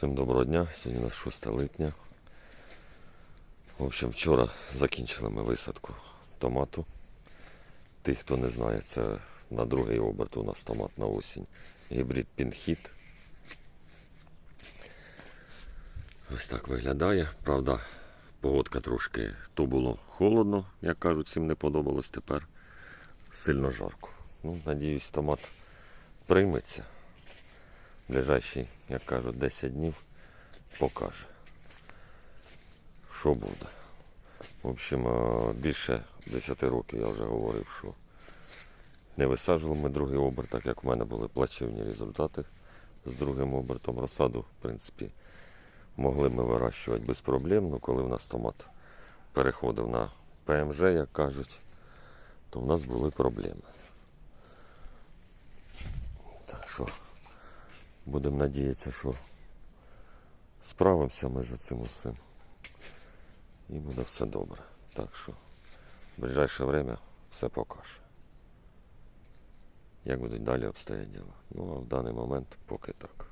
Всім доброго дня, сьогодні у нас 6 липня. В общем, вчора закінчили ми висадку томату. Тих, хто не знає, це на другий оберт у нас томат на осінь. Гібрид Пінхіт. Ось так виглядає. Правда, погодка трошки то було холодно, як кажуть, всім не подобалось тепер. Сильно жарко. Ну, надіюсь, томат прийметься ближайші, як кажуть, 10 днів покаже, що буде. В общем, е, більше 10 років я вже говорив, що не висаджували ми другий оберт, так як в мене були плачевні результати з другим обертом розсаду, в принципі, могли ми вирощувати без проблем, але коли в нас томат переходив на ПМЖ, як кажуть, то в нас були проблеми. Так що Будемо надіятися, що справимося ми за цим усім. І буде все добре. Так що в ближайше время все покаже. Як будуть далі обстоять діла. Ну а в даний момент поки так.